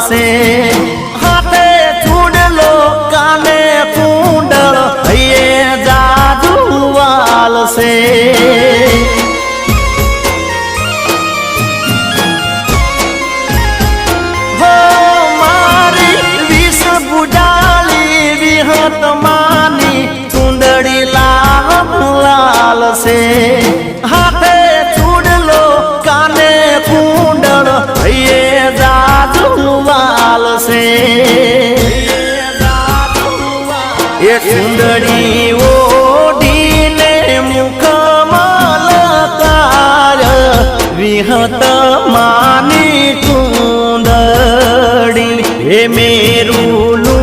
પાસે. હાથે ચૂડલો કાને કુંડળ હૈયે જાદુ વાલશે તમારી ચૂંદડી લાલ લાલ છે. એ સુંદરી ઓઢીને મુખમાં લકાર વિહત માની સુંદરી એ મેરું